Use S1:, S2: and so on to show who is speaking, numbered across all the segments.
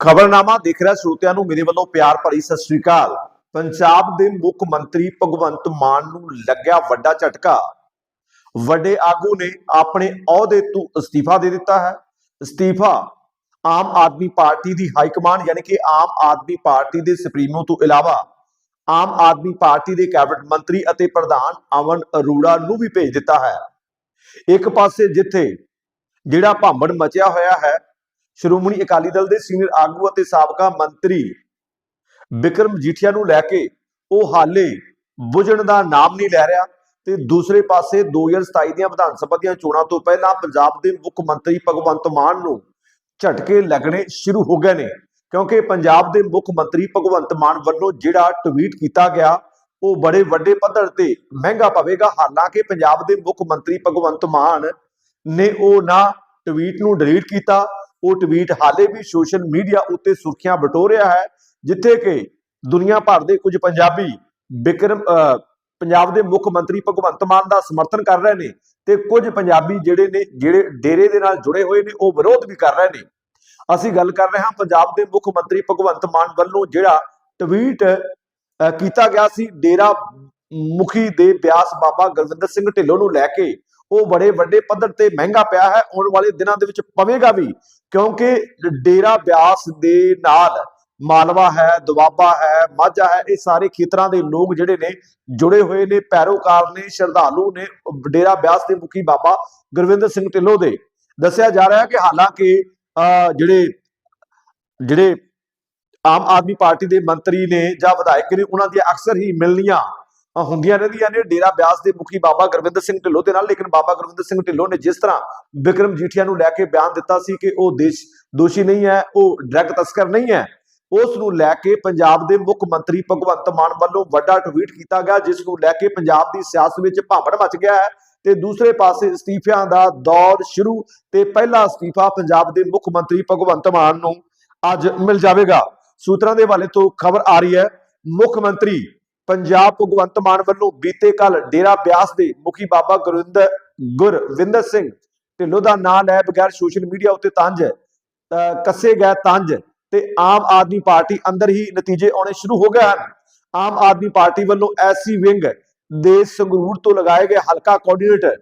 S1: ਖਬਰਨਾਮਾ ਦੇਖ ਰਿਹਾ ਸਰੋਤਿਆਂ ਨੂੰ, ਮੇਰੇ ਵੱਲੋਂ ਪਿਆਰ ਭਰੀ ਸਤਿ ਸ੍ਰੀ ਅਕਾਲ। ਪੰਜਾਬ ਦੇ ਮੁੱਖ ਮੰਤਰੀ ਭਗਵੰਤ ਮਾਨ ਨੂੰ ਲੱਗਿਆ ਵੱਡਾ ਝਟਕਾ। ਵੱਡੇ ਆਗੂ ਨੇ ਆਪਣੇ ਅਹੁਦੇ ਤੋਂ ਅਸਤੀਫਾ ਦੇ ਦਿੱਤਾ ਹੈ। ਅਸਤੀਫਾ ਆਮ ਆਦਮੀ ਪਾਰਟੀ ਦੀ ਹਾਈ ਕਮਾਂਡ, ਯਾਨੀ ਕਿ ਆਮ ਆਦਮੀ ਪਾਰਟੀ ਦੇ ਸੁਪਰੀਮੋ ਤੋਂ ਇਲਾਵਾ ਆਮ ਆਦਮੀ ਪਾਰਟੀ ਦੇ ਕੈਬਨਿਟ ਮੰਤਰੀ ਅਤੇ ਪ੍ਰਧਾਨ ਅਮਨ ਅਰੋੜਾ ਨੂੰ ਵੀ ਭੇਜ ਦਿੱਤਾ ਹੈ। ਇੱਕ ਪਾਸੇ ਜਿੱਥੇ ਜਿਹੜਾ ਭਾਂਬੜ ਮਚਿਆ ਹੋਇਆ ਹੈ ਸ਼੍ਰੋਮਣੀ ਅਕਾਲੀ ਦਲ ਦੇ ਸੀਨੀਅਰ ਆਗੂ ਅਤੇ ਸਾਬਕਾ ਮੰਤਰੀ ਵਿਕਰਮ ਜੀਠੀਆ ਨੂੰ ਲੈ ਕੇ ਉਹ ਹਾਲੇ ਬੁਝਣ ਦਾ ਨਾਮ ਨਹੀਂ ਲੈ ਰਿਹਾ ਤੇ ਦੂਸਰੇ ਪਾਸੇ 2027 ਦੀਆਂ ਵਿਧਾਨ ਸਭਾ ਦੀਆਂ ਚੋਣਾਂ ਤੋਂ ਪਹਿਲਾਂ ਪੰਜਾਬ ਦੇ ਮੁੱਖ ਮੰਤਰੀ ਭਗਵੰਤ ਮਾਨ ਨੂੰ ਝਟਕੇ ਲੱਗਣੇ ਸ਼ੁਰੂ ਹੋ ਗਏ ਨੇ, ਕਿਉਂਕਿ ਪੰਜਾਬ ਦੇ ਮੁੱਖ ਮੰਤਰੀ ਭਗਵੰਤ ਮਾਨ ਵੱਲੋਂ ਜਿਹੜਾ ਟਵੀਟ ਕੀਤਾ ਗਿਆ, ਉਹ ਬੜੇ ਵੱਡੇ ਪੱਧਰ ਤੇ ਮਹਿੰਗਾ ਪਵੇਗਾ। ਹਾਲਾਂਕਿ ਪੰਜਾਬ ਦੇ ਮੁੱਖ ਮੰਤਰੀ ਭਗਵੰਤ ਮਾਨ ਨੇ ਉਹ ਨਾ ਟਵੀਟ ਨੂੰ ਡਿਲੀਟ ਕੀਤਾ ਉਹ ਟਵੀਟ ਹਾਲੇ ਵੀ ਸੋਸ਼ਲ ਮੀਡੀਆ ਉੱਤੇ ਸੁਰਖੀਆਂ ਬਟੋਰਿਆ ਹੈ, ਜਿੱਥੇ ਕਿ ਦੁਨੀਆ ਭਰ ਦੇ ਕੁਝ ਪੰਜਾਬੀ ਵਿਕਰਮ ਪੰਜਾਬ ਦੇ ਮੁੱਖ ਮੰਤਰੀ ਭਗਵੰਤ ਮਾਨ ਦਾ ਸਮਰਥਨ ਕਰ ਰਹੇ ਨੇ ਤੇ ਕੁਝ ਪੰਜਾਬੀ ਜਿਹੜੇ ਨੇ, ਜਿਹੜੇ ਡੇਰੇ ਦੇ ਨਾਲ ਜੁੜੇ ਹੋਏ ਨੇ, ਉਹ ਵਿਰੋਧ ਵੀ ਕਰ ਰਹੇ ਨੇ। ਅਸੀਂ ਗੱਲ ਕਰ ਰਹੇ ਹਾਂ ਪੰਜਾਬ ਦੇ ਮੁੱਖ ਮੰਤਰੀ ਭਗਵੰਤ ਮਾਨ ਵੱਲੋਂ ਜਿਹੜਾ ਟਵੀਟ ਕੀਤਾ ਗਿਆ ਸੀ, ਡੇਰਾ ਮੁਖੀ ਦੇ ਬਿਆਸ ਬਾਬਾ ਗੁਰਵਿੰਦਰ ਸਿੰਘ ਢਿੱਲੋਂ ਨੂੰ ਲੈ ਕੇ। ਉਹ ਬੜੇ ਵੱਡੇ ਪੱਧਰ ਤੇ ਮਹਿੰਗਾ ਪਿਆ ਹੈ ਆਉਣ ਵਾਲੇ ਦਿਨਾਂ ਦੇ ਵਿੱਚ ਪਵੇਗਾ ਵੀ ਕਿਉਂਕਿ ਡੇਰਾ ਬਿਆਸ ਦੇ ਨਾਲ ਮਾਲਵਾ ਹੈ ਦੁਆਬਾ ਹੈ ਮਾਝਾ ਹੈ ਇਹ ਸਾਰੇ ਖੇਤਰਾਂ ਦੇ ਲੋਕ ਜਿਹੜੇ ਨੇ ਜੁੜੇ ਹੋਏ ਨੇ ਪੈਰੋਕਾਰ ਨੇ ਸ਼ਰਧਾਲੂ ਨੇ ਡੇਰਾ ਬਿਆਸ ਦੇ ਮੁਖੀ ਬਾਬਾ ਗੁਰਵਿੰਦਰ ਸਿੰਘ ਢਿੱਲੋਂ ਦੇ। ਦੱਸਿਆ ਜਾ ਰਿਹਾ ਹੈ ਕਿ ਹਾਲਾਂਕਿ ਅਹ, ਜਿਹੜੇ ਜਿਹੜੇ ਆਮ ਆਦਮੀ ਪਾਰਟੀ ਦੇ ਮੰਤਰੀ ਨੇ ਜਾਂ ਵਿਧਾਇਕ ਨੇ ਉਹਨਾਂ ਦੀਆਂ ਅਕਸਰ ਹੀ ਮਿਲਣੀਆਂ ਹੁੰਦੀਆਂ ਰਹਿੰਦੀਆਂ ਨੇ, ਡੇਰਾ ਬਿਆਸ ਦੇ ਮੁਖੀ ਬਾਬਾ ਗੁਰਵਿੰਦਰ ਸਿੰਘ ਢਿੱਲੋਂ ਦੇ ਨਾਲ, ਲੇਕਿਨ ਬਾਬਾ ਗੁਰਵਿੰਦਰ ਸਿੰਘ ਢਿੱਲੋਂ ਨੇ ਜਿਸ ਤਰ੍ਹਾਂ ਵਿਕਰਮ ਜੀਠੀਆ ਨੂੰ ਲੈ ਕੇ ਬਿਆਨ ਦਿੱਤਾ ਸੀ ਕਿ ਉਹ ਦੇਸ਼ ਦੋਸ਼ੀ ਨਹੀਂ ਹੈ, ਉਹ ਡਰੱਗ ਤਸਕਰ ਨਹੀਂ ਹੈ, ਉਸ ਨੂੰ ਲੈ ਕੇ ਪੰਜਾਬ ਦੇ ਮੁੱਖ ਮੰਤਰੀ ਭਗਵੰਤ ਮਾਨ ਵੱਲੋਂ ਵੱਡਾ ਟਵੀਟ ਕੀਤਾ ਗਿਆ, ਜਿਸ ਨੂੰ ਲੈ ਕੇ ਪੰਜਾਬ ਦੀ ਸਿਆਸਤ ਵਿੱਚ ਭਾਂਬੜ ਮਚ ਗਿਆ ਹੈ ਤੇ ਦੂਸਰੇ ਪਾਸੇ ਅਸਤੀਫਿਆਂ ਦਾ ਦੌਰ ਸ਼ੁਰੂ ਤੇ ਪਹਿਲਾ ਅਸਤੀਫਾ ਪੰਜਾਬ ਦੇ ਮੁੱਖ ਮੰਤਰੀ ਭਗਵੰਤ ਮਾਨ ਨੂੰ ਅੱਜ ਮਿਲ ਜਾਵੇਗਾ। ਸੂਤਰਾਂ ਦੇ ਹਵਾਲੇ ਤੋਂ ਖਬਰ ਆ ਰਹੀ ਹੈ, ਮੁੱਖ ਮੰਤਰੀ ਪੰਜਾਬ ਭਗਵੰਤ ਮਾਨ ਵੱਲੋਂ ਬੀਤੇ ਕੱਲ ਡੇਰਾ ਬਿਆਸ ਦੇ ਮੁਖੀ ਬਾਬਾ ਗੁਰਵਿੰਦਰ ਗੁਰਵਿੰਦਰ ਸਿੰਘ ਢਿੱਲੋਂ ਦਾ ਨਾਂ ਲੈ ਬਗੈਰ ਸੋਸ਼ਲ ਮੀਡੀਆ ਉੱਤੇ ਤੰਜ ਕੱਸੇ ਗਏ ਤੰਜ ਤੇ ਆਮ ਆਦਮੀ ਪਾਰਟੀ ਅੰਦਰ ਹੀ ਨਤੀਜੇ ਆਉਣੇ ਸ਼ੁਰੂ ਹੋ ਗਏ ਹਨ। ਆਮ ਆਦਮੀ ਪਾਰਟੀ ਵੱਲੋਂ ਐਸੀ ਵਿੰਗ ਦੇ ਸੰਗਰੂਰ ਤੋਂ ਲਗਾਏ ਗਏ ਹਲਕਾ ਕੋਆਰਡੀਨੇਟਰ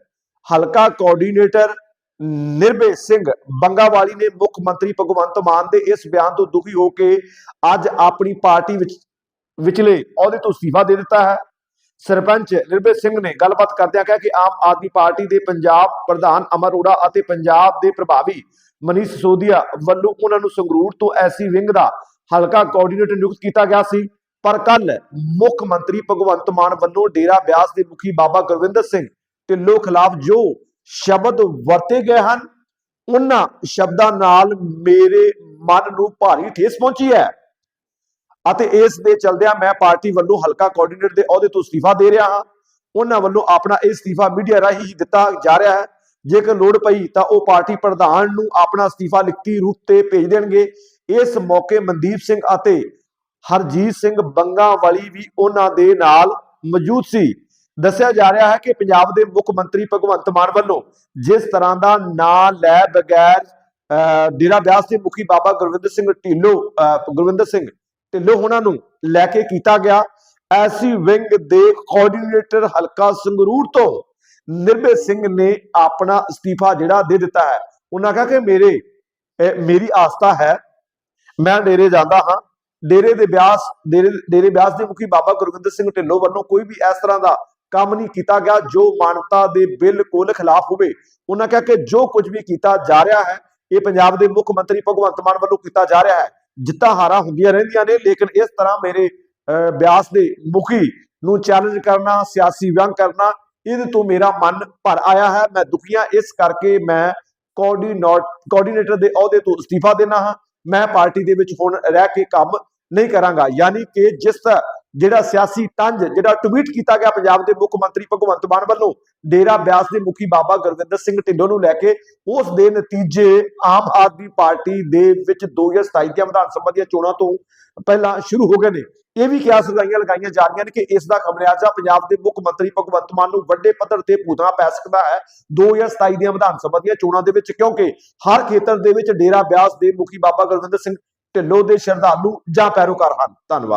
S1: ਹਲਕਾ ਕੋਆਰਡੀਨੇਟਰ ਨਿਰਭੈ ਸਿੰਘ ਬੰਗਾਵਾਲੀ ਨੇ ਮੁੱਖ ਮੰਤਰੀ ਭਗਵੰਤ ਮਾਨ ਦੇ ਇਸ ਬਿਆਨ ਤੋਂ ਦੁਖੀ ਹੋ ਕੇ ਅੱਜ ਆਪਣੀ ਪਾਰਟੀ ਵਿੱਚ ਵਿਚਲੇ ਅਹੁਦੇ ਤੋਂ ਅਸਤੀਫਾ ਦੇ ਦਿੱਤਾ ਹੈ। ਸਰਪੰਚ ਨਿਰਭੈ ਸਿੰਘ ਨੇ ਗੱਲਬਾਤ ਕਰਦਿਆਂ ਕਿਹਾ ਕਿ ਆਮ ਆਦਮੀ ਪਾਰਟੀ ਦੇ ਪੰਜਾਬ ਪ੍ਰਧਾਨ ਅਮਰ ਅਰੋੜਾ ਅਤੇ ਪੰਜਾਬ ਦੇ ਪ੍ਰਭਾਵੀ ਮਨੀਸ਼ ਸਿਸੋਦੀਆ ਵੱਲੋਂ ਉਹਨਾਂ ਨੂੰ ਸੰਗਰੂਰ ਤੋਂ ਐਸੀ ਵਿੰਗ ਦਾ ਹਲਕਾ ਕੋਆਰਡੀਨੇਟਰ ਨਿਯੁਕਤ ਕੀਤਾ ਗਿਆ ਸੀ। ਪਰ ਕੱਲ ਮੁੱਖ ਮੰਤਰੀ ਭਗਵੰਤ ਮਾਨ ਵੱਲੋਂ ਡੇਰਾ ਬਿਆਸ ਦੇ ਮੁਖੀ ਬਾਬਾ ਗੁਰਵਿੰਦਰ ਸਿੰਘ ਢਿੱਲੋਂ ਖਿਲਾਫ ਜੋ ਸ਼ਬਦ ਵਰਤੇ ਗਏ ਹਨ, ਉਹਨਾਂ ਸ਼ਬਦਾਂ ਨਾਲ ਮੇਰੇ ਮਨ ਨੂੰ ਭਾਰੀ ਠੇਸ ਪਹੁੰਚੀ ਹੈ। ਅਤੇ ਇਸ ਦੇ ਚਲਦਿਆਂ ਮੈਂ ਪਾਰਟੀ ਵੱਲੋਂ ਹਲਕਾ ਕੋਆਰਡੀਨੇਟਰ ਦੇ ਅਹੁਦੇ ਤੋਂ ਅਸਤੀਫਾ ਦੇ ਰਿਹਾ ਹਾਂ। ਉਹਨਾਂ ਵੱਲੋਂ ਆਪਣਾ ਇਹ ਅਸਤੀਫਾ ਮੀਡੀਆ ਰਾਹੀਂ ਹੀ ਦਿੱਤਾ ਜਾ ਰਿਹਾ ਹੈ। ਜੇਕਰ ਲੋੜ ਪਈ ਤਾਂ ਉਹ ਪਾਰਟੀ ਪ੍ਰਧਾਨ ਨੂੰ ਆਪਣਾ ਅਸਤੀਫਾ ਲਿਖਤੀ ਰੂਪ ਤੇ ਭੇਜ ਦੇਣਗੇ। ਇਸ ਮੌਕੇ ਮਨਦੀਪ ਸਿੰਘ ਅਤੇ ਹਰਜੀਤ ਸਿੰਘ ਬੰਗਾ ਵਾਲੀ ਵੀ ਉਹਨਾਂ ਦੇ ਨਾਲ ਮੌਜੂਦ ਸੀ। ਦੱਸਿਆ ਜਾ ਰਿਹਾ ਹੈ ਕਿ ਪੰਜਾਬ ਦੇ ਮੁੱਖ ਮੰਤਰੀ ਭਗਵੰਤ ਮਾਨ ਵੱਲੋਂ ਜਿਸ ਤਰ੍ਹਾਂ ਦਾ ਨਾਂ ਲੈ ਬਗੈਰ ਅਹ, ਡੇਰਾ ਬਿਆਸ ਦੇ ਮੁਖੀ ਬਾਬਾ ਗੁਰਵਿੰਦਰ ਸਿੰਘ ਢਿੱਲੋਂ ਅਹ, ਗੁਰਵਿੰਦਰ ਸਿੰਘ ਢਿੱਲੋਂ ਉਹਨਾਂ ਨੂੰ ਲੈ ਕੇ ਕੀਤਾ ਗਿਆ। ਐਸੀ ਵਿੰਗ ਦੇ ਕੋਆਰਡੀਨੇਟਰ ਹਲਕਾ ਸੰਗਰੂਰ ਤੋਂ ਨਿਰਭੈ ਸਿੰਘ ਨੇ ਆਪਣਾ ਅਸਤੀਫਾ ਜਿਹੜਾ ਦੇ ਦਿੱਤਾ ਹੈ। ਉਹਨਾਂ ਕਿਹਾ ਕਿ ਮੇਰੇ ਮੇਰੀ ਆਸਥਾ ਹੈ, ਮੈਂ ਡੇਰੇ ਜਾਂਦਾ ਹਾਂ। ਡੇਰੇ ਦੇ ਬਿਆਸ, ਡੇਰੇ ਡੇਰੇ ਬਿਆਸ ਦੇ ਮੁਖੀ ਬਾਬਾ ਗੁਰਵਿੰਦਰ ਸਿੰਘ ਢਿੱਲੋਂ ਵੱਲੋਂ ਕੋਈ ਵੀ ਇਸ ਤਰ੍ਹਾਂ ਦਾ ਕੰਮ ਨਹੀਂ ਕੀਤਾ ਗਿਆ ਜੋ ਮਾਨਵਤਾ ਦੇ ਬਿਲਕੁਲ ਖਿਲਾਫ ਹੋਵੇ। ਉਹਨਾਂ ਕਿਹਾ ਕਿ ਜੋ ਕੁਝ ਵੀ ਕੀਤਾ ਜਾ ਰਿਹਾ ਹੈ, ਇਹ ਪੰਜਾਬ ਦੇ ਮੁੱਖ ਮੰਤਰੀ ਭਗਵੰਤ ਮਾਨ ਵੱਲੋਂ ਕੀਤਾ ਜਾ ਰਿਹਾ ਹੈ। ਜਿੱਤਾਂ ਹਾਰਾਂ ਹੁੰਦੀਆਂ ਰਹਿੰਦੀਆਂ ਨੇ, ਲੇਕਿਨ ਇਸ ਤਰ੍ਹਾਂ ਮੇਰੇ ਬਿਆਸ ਦੇ ਮੁਖੀ ਨੂੰ ਚੈਲੰਜ ਕਰਨਾ, ਸਿਆਸੀ ਵਿਅੰਗ ਕਰਨਾ, ਇਹਦੇ ਤੋਂ ਮੇਰਾ ਮਨ ਭਰ ਆਇਆ ਹੈ। ਮੈਂ ਦੁਖੀਆਂ ਇਸ ਕਰਕੇ ਮੈਂ ਕੋਆਰਡੀਨੇਟ ਕੋਆਰਡੀਨੇਟਰ ਦੇ ਅਹੁਦੇ ਤੋਂ ਅਸਤੀਫਾ ਦੇਣਾ ਹਾਂ। ਮੈਂ ਪਾਰਟੀ ਦੇ ਵਿੱਚ ਹੁਣ ਰਹਿ ਕੇ ਕੰਮ ਨਹੀਂ ਕਰਾਂਗਾ। ਯਾਨੀ ਕਿ ਜਿਸ ਜਿਹੜਾ ਸਿਆਸੀ ਤੰਜ, ਜਿਹੜਾ ਟਵੀਟ ਕੀਤਾ ਗਿਆ ਪੰਜਾਬ ਦੇ ਮੁੱਖ ਮੰਤਰੀ ਭਗਵੰਤ ਮਾਨ ਵੱਲੋਂ, ਡੇਰਾ ਬਿਆਸ ਦੇ ਮੁਖੀ ਬਾਬਾ ਗੁਰਵਿੰਦਰ ਸਿੰਘ ਢਿੱਲੋਂ ਨੂੰ ਲੈ ਕੇ, ਉਸ ਦੇ ਨਤੀਜੇ ਆਮ ਆਦਮੀ ਪਾਰਟੀ ਦੇ ਵਿੱਚ 2027 ਦੀਆਂ ਵਿਧਾਨ ਸਭਾ ਦੀਆਂ ਚੋਣਾਂ ਤੋਂ ਪਹਿਲਾਂ ਸ਼ੁਰੂ ਹੋ ਗਏ ਨੇ। ਇਹ ਵੀ ਕਿਆਸ ਲਗਾਈਆਂ ਲਗਾਈਆਂ ਜਾ ਰਹੀਆਂ ਨੇ ਕਿ ਇਸ ਦਾ ਖਮਿਆਜ਼ਾ ਪੰਜਾਬ ਦੇ ਮੁੱਖ ਮੰਤਰੀ ਭਗਵੰਤ ਮਾਨ ਨੂੰ ਵੱਡੇ ਪੱਧਰ ਤੇ ਭੁਗਤਣਾ ਪੈ ਸਕਦਾ ਹੈ 2027 ਦੀਆਂ ਵਿਧਾਨ ਸਭਾ ਦੀਆਂ ਚੋਣਾਂ ਦੇ ਵਿੱਚ, ਕਿਉਂਕਿ ਹਰ ਖੇਤਰ ਦੇ ਵਿੱਚ ਡੇਰਾ ਬਿਆਸ ਦੇ ਮੁਖੀ ਬਾਬਾ ਗੁਰਵਿੰਦਰ ਸਿੰਘ ਢਿੱਲੋਂ ਦੇ ਸ਼ਰਧਾਲੂ ਜਾਂ ਪੈਰੋਕਾਰ ਹਨ। ਧੰਨਵਾਦ।